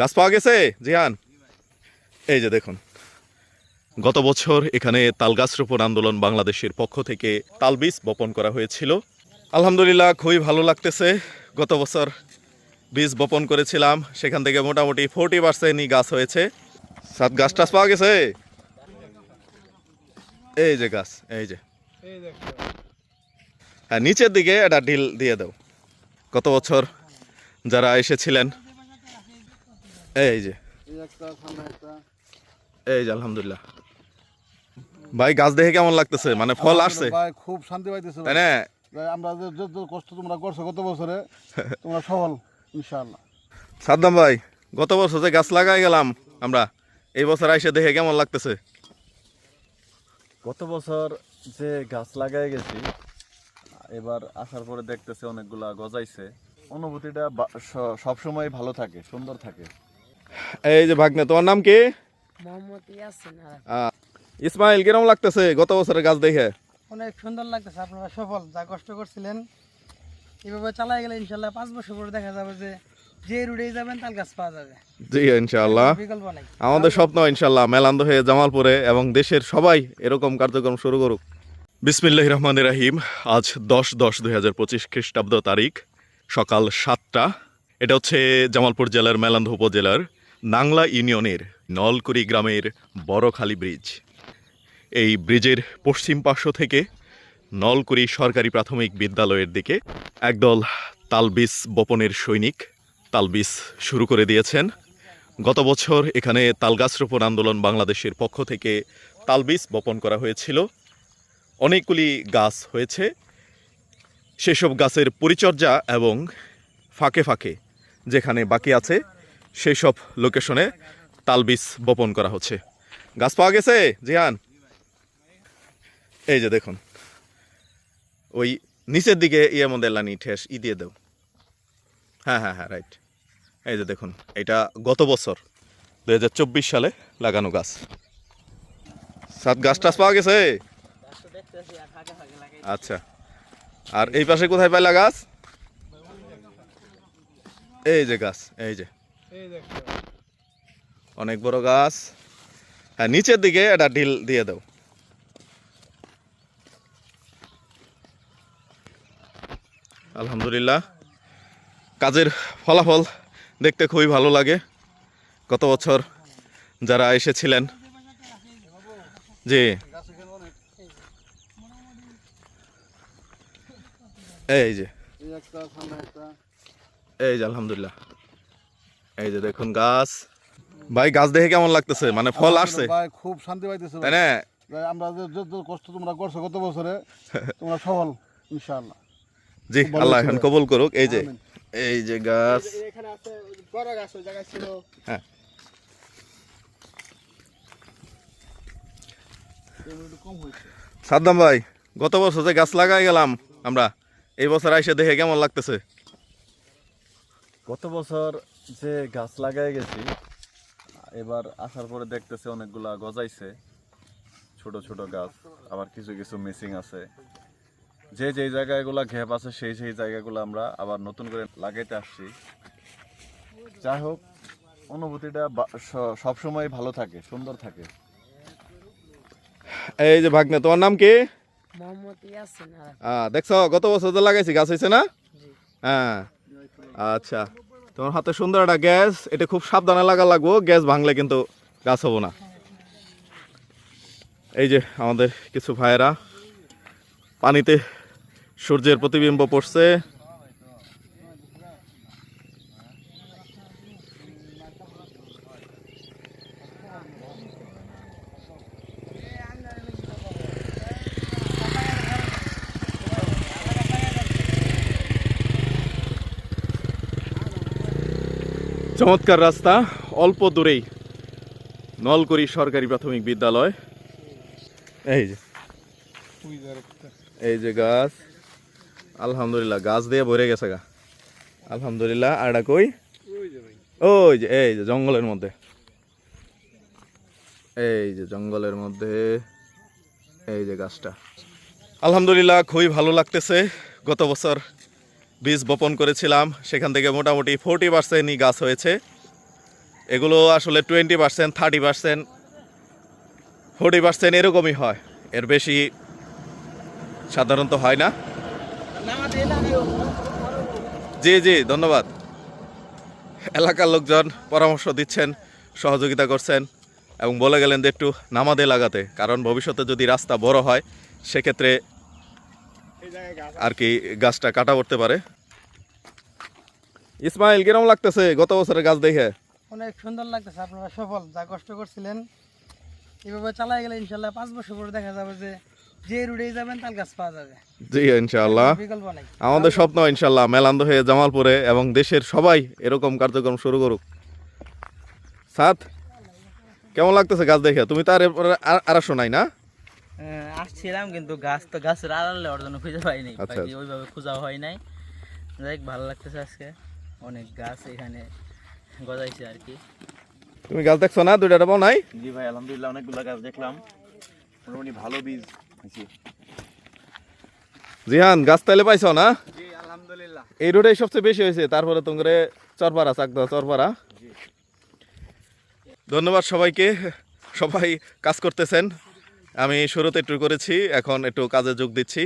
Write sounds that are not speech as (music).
গাছ পাওয়া গেছে? জিহান। এই যে দেখুন। গত বছর এখানে তাল গাছ রোপণ আন্দোলন বাংলাদেশের পক্ষ থেকে তাল বীজ বপন করা হয়েছিল। আলহামদুলিল্লাহ, খুবই ভালো লাগতেছে। গত বছর বীজ বপন করেছিলাম। সেখান থেকে মোটামুটি ফোরটি পার্সেন্টই গাছ হয়েছে। সাত গাছ টাছ পাওয়া গেছে? এই যে গাছ, এই যে। হ্যাঁ নিচের দিকে এটা ঢিল দিয়ে দাও। গত বছর যারা এসেছিলেন এই যে। এই যে আলহামদুলিল্লাহ। ভাই গাছ দেখে কেমন লাগতেছে? মানে ফল আসছে। ভাই খুব শান্তি পাইতেছে তাই না? আমরা যে কষ্ট তোমরা করছ গত বছরে তোমরা সফল ইনশাআল্লাহ। সাদ্দাম ভাই গত বছর যে গাছ লাগাই গেলাম আমরা এই বছর আইসে দেখে কেমন লাগতেছে? গত বছর যে গাছ লাগাই গেছি এবার আসার পরে দেখতেছে অনেকগুলা গজাইছে। অনুভূতিটা সবসময় ভালো থাকে সুন্দর থাকে। এই যে ভাগ্নে তোমার নাম কি? মোহাম্মদ ইয়াসিন ইসমাইল কিরম লাগতেছে গত বছরের গাছ দেখে? অনেক সুন্দর লাগতেছে আপনারা সফল যা কষ্ট করছিলেন। এভাবে চালাই গেলে ইনশাল্লাহ পাঁচ বছর পরে দেখা যাবে যে যে যাবেন তাল গাছ পাওয়া যাবে। জি ইনশাআল্লাহ। বিকল্প নাই। আমাদের স্বপ্ন ইনশাল্লাহ মেলান্দ হয়ে জামালপুরে এবং দেশের সবাই এরকম কার্যক্রম শুরু করুক। বিসমিল্লাহ রহমান রাহিম আজ দশ দশ দুই হাজার পঁচিশ খ্রিস্টাব্দ তারিখ সকাল সাতটা। এটা হচ্ছে জামালপুর জেলার মেলান্দ উপজেলার নাংলা ইউনিয়নের নলকুড়ি গ্রামের বড়খালি ব্রিজ। এই ব্রিজের পশ্চিম পার্শ্ব থেকে নলকুড়ি সরকারি প্রাথমিক বিদ্যালয়ের দিকে একদল তালবিস বপনের সৈনিক তালবিস শুরু করে দিয়েছেন। গত বছর এখানে তালগাছ রোপণ আন্দোলন বাংলাদেশের পক্ষ থেকে তালবীজ বপন করা হয়েছিল। অনেকগুলি গাছ হয়েছে। সেসব গাছের পরিচর্যা এবং ফাঁকে ফাঁকে যেখানে বাকি আছে সেই সব লোকেশনে তালবীজ বপন করা হচ্ছে। গাছ পাওয়া গেছে? জিহান এই যে দেখুন। ওই নিচের দিকে ইয়ে মধ্যে লানি ঠেস, ই দিয়ে দাও। হ্যাঁ হ্যাঁ হ্যাঁ রাইট এই যে দেখুন, এটা গত বছর দু হাজার চব্বিশ সালে লাগানো গাছ। সাত গাছ টাছ পাওয়া গেছে? আচ্ছা। আর এই পাশে কোথায় পাইলা গাছ? এই যে গাছ, এই যে। অনেক বড় গাছ। হ্যাঁ নিচের দিকে এটা ঢিল দিয়ে দাও। আলহামদুলিল্লাহ। কাজের ফলাফল দেখতে খুবই ভালো লাগে। গত বছর যারা এসেছিলেন জি। এই যে। এই যে আলহামদুলিল্লাহ। এই যে দেখুন গাছ। ভাই গাছ দেখে কেমন লাগতেছে? মানে ফল আসছে? ভাই খুব শান্তি পাইতেছে তাই না? ভাই আমরা যে কষ্ট তোমরা করছ গত বছরে (laughs) তোমরা সফল ইনশাআল্লাহ। জি আল্লাহ এখন কবুল করুক। এই যে এই যে গাছ। এখানে আছে বড় গাছ ওই জায়গায় ছিল। হ্যাঁ। সাদ্দাম ভাই গত বছর যে গাছ লাগাই গেলাম আমরা এই বছর আইসে দেখে কেমন লাগতেছে? গত বছর যে গাছ লাগাই গেছি এবার আসার পরে দেখতেছে অনেকগুলা গজাইছে ছোট ছোট গাছ আবার কিছু কিছু মিসিং আছে। যে যে জায়গাগুলো ঘ্যাপ আছে সেই সেই জায়গাগুলো আমরা আবার নতুন করে লাগাইতে আসছি। যাই হোক অনুভূতিটা সব সময় ভালো থাকে সুন্দর থাকে। এই যে ভাগ্নে তোমার নাম কি? দেখছ গত বছর তো লাগাইছি গাছ হয়েছে না? হ্যাঁ। আচ্ছা। তোমার হাতে সুন্দর একটা গ্যাস, এটা খুব সাবধানে লাগা লাগবো, গ্যাস ভাঙলে কিন্তু গাছ হব না। এই যে আমাদের কিছু ভাইয়েরা, পানিতে সূর্যের প্রতিবিম্ব পড়ছে। চমৎকার রাস্তা, অল্প দূরেই নলকরি সরকারি প্রাথমিক বিদ্যালয়। এই যে। এই যে গাছ। আলহামদুলিল্লাহ, গাছ দিয়ে ভরে গেছে গা। আলহামদুলিল্লাহ, আর কই? ওই যে, এই যে, জঙ্গলের মধ্যে। এই যে, জঙ্গলের মধ্যে। এই যে গাছটা। আলহামদুলিল্লাহ, খুবই ভালো লাগতেছে। গত বছর বীজ বপন করেছিলাম, সেখান থেকে মোটামুটি ফোরটি পার্সেন্টই গাছ হয়েছে। এগুলো আসলে twenty percent thirty percent forty percent এরকমই হয়। এর বেশি সাধারণত হয় না। জি জি, ধন্যবাদ। এলাকার লোকজন পরামর্শ দিচ্ছেন, সহযোগিতা করছেন এবং বলে গেলেন যে একটু নামাদে লাগাতে, কারণ ভবিষ্যতে যদি রাস্তা বড় হয়, সেক্ষেত্রে আর কি গাছটা কাটা পড়তে পারে। ইসমাইল কিরম লাগতেছে গত বছরের গাছ দেখে? অনেক সুন্দর লাগতেছে আপনারা সফল যা কষ্ট করছিলেন। এভাবে চালাই গেলে ইনশাল্লাহ পাঁচ বছর পরে দেখা যাবে যে যে রুটেই যাবেন তাল গাছ পাওয়া যাবে। জি ইনশাআল্লাহ। আমাদের স্বপ্ন ইনশাল্লাহ মেলান্দ হয়ে জামালপুরে এবং দেশের সবাই এরকম কার্যক্রম শুরু করুক। সাত কেমন লাগতেছে গাছ দেখে? তুমি তার আর শোনাই না? আসছিলাম কিন্তু গাছ তো গাছের আড়ালে ওর জন্য খুঁজে পাইনি। আচ্ছা, বাকি ওইভাবে খোঁজা হয় নাই। দেখ ভালো লাগতেছে আজকে। অনেক গাছ এখানে গজাইছে আর কি। তুমি গাছ দেখছ না? দুইটা পাও নাই? জি ভাই আলহামদুলিল্লাহ অনেকগুলো গাছ দেখলাম। মোটামুটি ভালো বীজ জিহান গাছ তাইলে পাইছো না? জি আলহামদুলিল্লাহ। এই রোডেই সবচেয়ে বেশি হয়েছে তারপরে তোমার চরপাড়া চাকদা চরপাড়া। ধন্যবাদ সবাইকে। সবাই কাজ করতেছেন। আমি শুরুতে একটু করেছি এখন একটু কাজে যোগ দিচ্ছি।